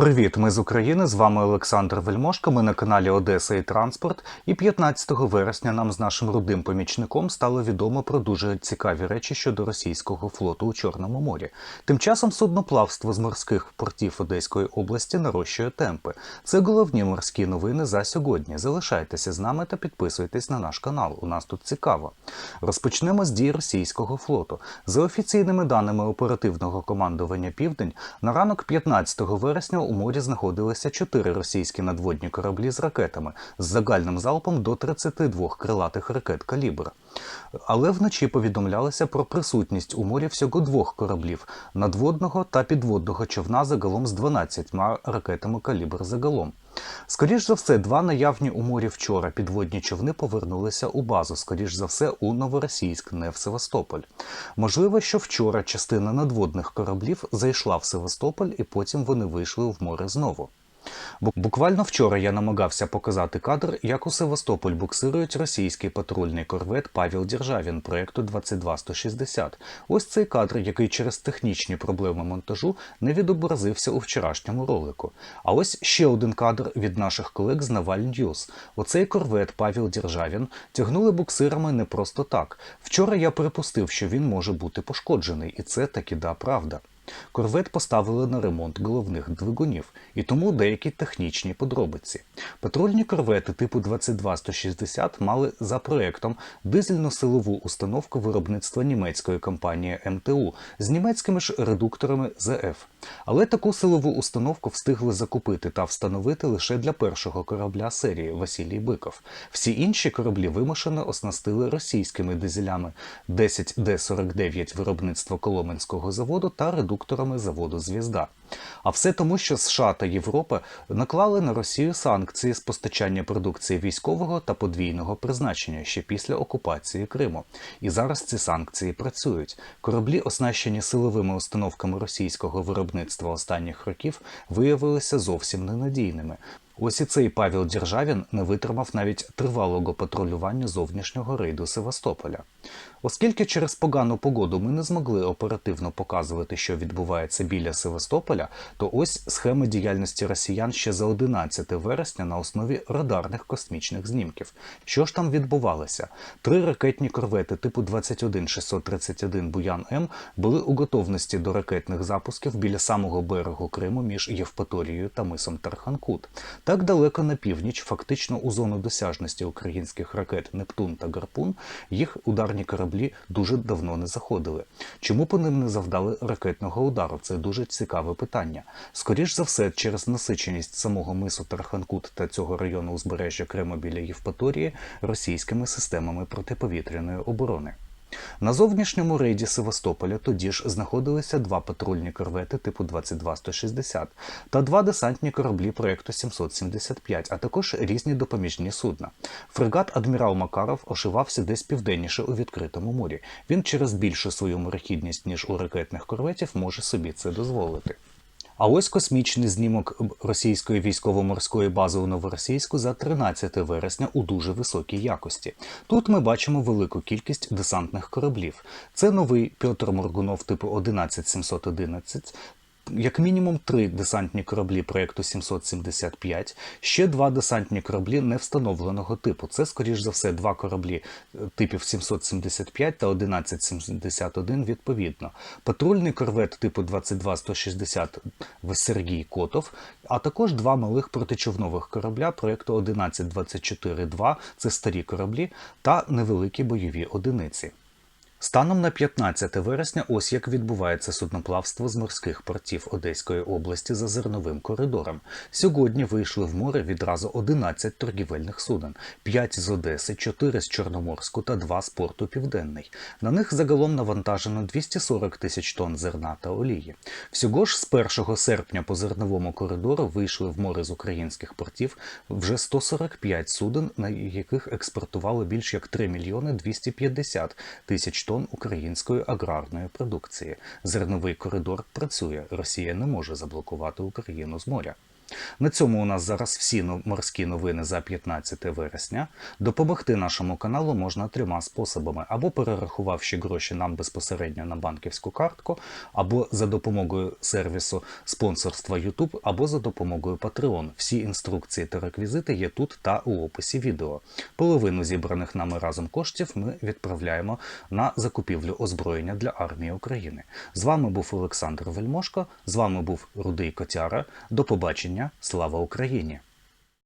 Привіт, ми з України. З вами Олександр Вельмошко. Ми на каналі Одеса і Транспорт. І 15 вересня нам з нашим рудим помічником стало відомо про дуже цікаві речі щодо російського флоту у Чорному морі. Тим часом судноплавство з морських портів Одеської області нарощує темпи. Це головні морські новини за сьогодні. Залишайтеся з нами та підписуйтесь на наш канал. У нас тут цікаво. Розпочнемо з дій російського флоту. За офіційними даними оперативного командування Південь, на ранок 15 вересня у морі знаходилися чотири російські надводні кораблі з ракетами з загальним залпом до 32 крилатих ракет калібр. Але вночі повідомлялося про присутність у морі всього двох кораблів надводного та підводного човна загалом з 12 ракетами калібр загалом. Скоріш за все, два наявні у морі вчора підводні човни повернулися у базу, скоріш за все, у Новоросійськ, не в Севастополь. Можливо, що вчора частина надводних кораблів зайшла в Севастополь і потім вони вийшли в море знову. Бу- Буквально вчора я намагався показати кадр, як у Севастополь буксирують російський патрульний корвет Павел Державін проекту 22160. Ось цей кадр, який через технічні проблеми монтажу не відобразився у вчорашньому ролику. А ось ще один кадр від наших колег з Наваль Ньюз. Оцей корвет Павел Державін тягнули буксирами не просто так. Вчора я припустив, що він може бути пошкоджений, і це таки да правда. Корвет поставили на ремонт головних двигунів, і тому деякі технічні подробиці. Патрульні корвети типу 22160 мали за проектом дизельно-силову установку виробництва німецької компанії МТУ з німецькими ж редукторами ЗФ. Але таку силову установку встигли закупити та встановити лише для першого корабля серії Василій Биков. Всі інші кораблі вимушено оснастили російськими дизелями 10Д-49 виробництва Коломенського заводу та редукторами заводу Звізда. А все тому, що США та Європа наклали на Росію санкції з постачання продукції військового та подвійного призначення ще після окупації Криму. І зараз ці санкції працюють. Кораблі, оснащені силовими установками російського виробництва останніх років, виявилися зовсім ненадійними. Ось і цей Павел Державін не витримав навіть тривалого патрулювання зовнішнього рейду Севастополя. Оскільки через погану погоду ми не змогли оперативно показувати, що відбувається біля Севастополя, то ось схеми діяльності росіян ще за 11 вересня на основі радарних космічних знімків. Що ж там відбувалося? Три ракетні корвети типу 21631 Буян М були у готовності до ракетних запусків біля самого берегу Криму між Євпаторією та мисом Тарханкут. Так далеко на північ, фактично у зону досяжності українських ракет Нептун та Гарпун, їх ударні кораблі дуже давно не заходили. Чому по ним не завдали ракетного удару? Це дуже цікаве питання. Скоріш за все, через насиченість самого мису Тарханкут та цього району узбережжя Криму біля Євпаторії російськими системами протиповітряної оборони. На зовнішньому рейді Севастополя тоді ж знаходилися два патрульні корвети типу 22160 та два десантні кораблі проекту 775, а також різні допоміжні судна. Фрегат адмірал Макаров ошивався десь південніше у відкритому морі. Він через більшу свою морехідність, ніж у ракетних корветів, може собі це дозволити. А ось космічний знімок російської військово-морської бази у Новоросійську за 13 вересня у дуже високій якості. Тут ми бачимо велику кількість десантних кораблів. Це новий Пьотр Моргунов типу 11711, як мінімум три десантні кораблі проекту 775, ще два десантні кораблі невстановленого типу. Це, скоріш за все, два кораблі е, типів 775 та 1171 відповідно. Патрульний корвет типу 22160 в Сергій Котов, а також два малих протичовнових корабля проекту 1124-2, це старі кораблі, та невеликі бойові одиниці. Станом на 15 вересня ось як відбувається судноплавство з морських портів Одеської області за зерновим коридором. Сьогодні вийшли в море відразу 11 торгівельних суден, 5 з Одеси, 4 з Чорноморську та 2 з порту Південний. На них загалом навантажено 240 тисяч тонн зерна та олії. Всього ж з 1 серпня по зерновому коридору вийшли в море з українських портів вже 145 суден, на яких експортували більш як 3 мільйони 250 тисяч тонн української аграрної продукції. Зерновий коридор працює. Росія не може заблокувати Україну з моря. На цьому у нас зараз всі морські новини за 15 вересня. Допомогти нашому каналу можна трьома способами: або перерахувавши гроші нам безпосередньо на банківську картку, або за допомогою сервісу спонсорства YouTube, або за допомогою Patreon. Всі інструкції та реквізити є тут та у описі відео. Половину зібраних нами разом коштів ми відправляємо на закупівлю озброєння для армії України. З вами був Олександр Вельмошко. З вами був Рудий Котяра. До побачення. Слава Україні!